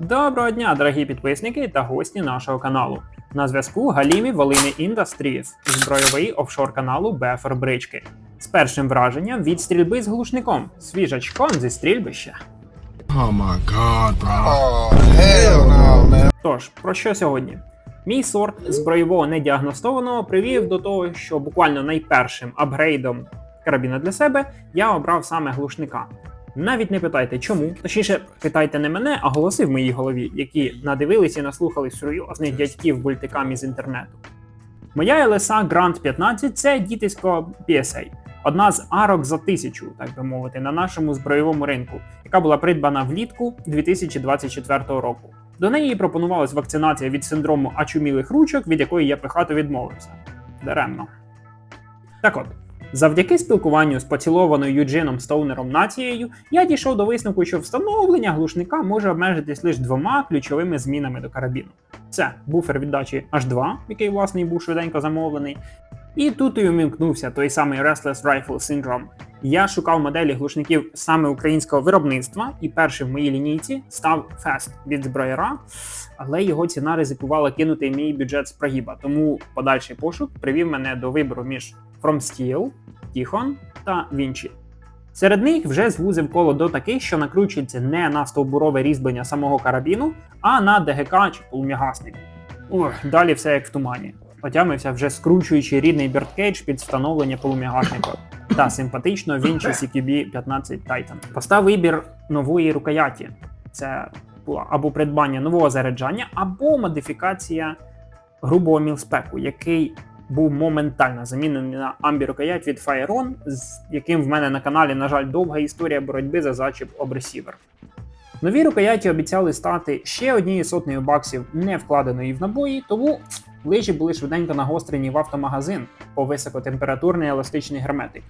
Доброго дня, дорогі підписники та гості нашого каналу. На зв'язку Галімі Волини Industries, збройовий офшор каналу Бефер Брички. З першим враженням від стрільби з глушником, свіжачком зі стрільбища. Oh my god, bro. Oh, hell no, man. Тож, про що сьогодні? Мій сорт збройового недіагностованого привів до того, що буквально найпершим апгрейдом карабіна для себе я обрав саме глушника. Навіть не питайте чому, точніше, питайте не мене, а голоси в моїй голові, які надивились і наслухали серйозних дядьків бультикам із інтернету. Моя LSA Grand 15 це дітисько PSA, одна з арок за тисячу, так би мовити, на нашому збройовому ринку, яка була придбана влітку 2024 року. До неї пропонувалась вакцинація від синдрому очумілих ручок, від якої я пихато відмовився. Даремно. Так от, завдяки спілкуванню з поцілованою Юджином Стоунером нацією, я дійшов до висновку, що встановлення глушника може обмежитись лише двома ключовими змінами до карабіну. Це буфер віддачі H2, який власне був швиденько замовлений. І тут і умімкнувся той самий Restless Rifle Syndrome. Я шукав моделі глушників саме українського виробництва, і першим в моїй лінійці став Fast від зброяра, але його ціна ризикувала кинути мій бюджет з прогіба. Тому подальший пошук привів мене до вибору між From Steel, Tichon та Vinci. Серед них вже звузив коло до таких, що накручується не на стовбурове різьблення самого карабіну, а на ДГК чи полум'ягасник. Ох, далі все як в тумані. Отямився вже скручуючи рідний бірдкейдж під встановлення полум'ягасника та симпатично Vinci CQB 15 Titan. Постав вибір нової рукояті. Це була або придбання нового заряджання, або модифікація грубого мілспеку, який був моментально замінений на амбі рукоять від Fireon, з яким в мене на каналі, на жаль, довга історія боротьби за зачіп обресівер. Нові рукояті обіцяли стати ще однією сотнею баксів, не вкладеної в набої, тому лижі були швиденько нагострені в автомагазин по високотемпературний еластичний герметик.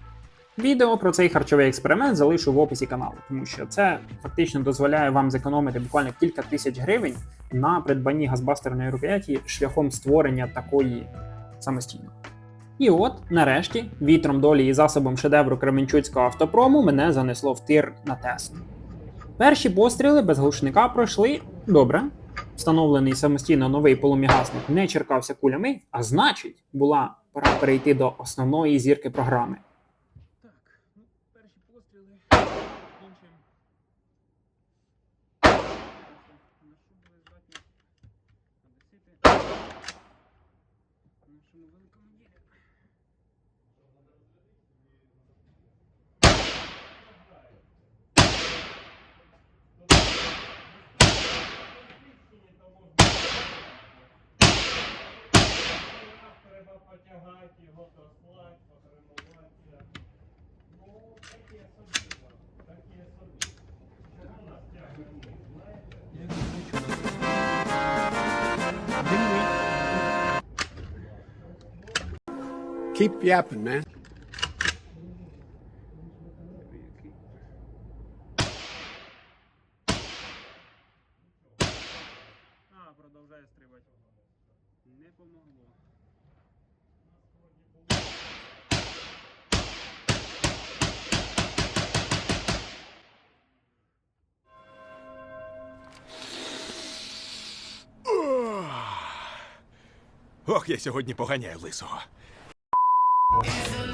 Відео про цей харчовий експеримент залишу в описі каналу, тому що це фактично дозволяє вам зекономити буквально кілька тисяч гривень на придбанні газбастерної рукояті шляхом створення такої самостійно. І от, нарешті, вітром долі і засобом шедевру Кременчуцького автопрому мене занесло в тир на Теслу. Перші постріли без глушника пройшли добре. Встановлений самостійно новий полум'ягасник не черкався кулями, а значить, була пора перейти до основної зірки програми. Так, ну, перші постріли іншим. Нашому великому ділі. Треба потягати його, дослати, Keep yapping, man. А, продовжує стрибати. Не помогло. Ох, я сьогодні поганяю лисого. Is it?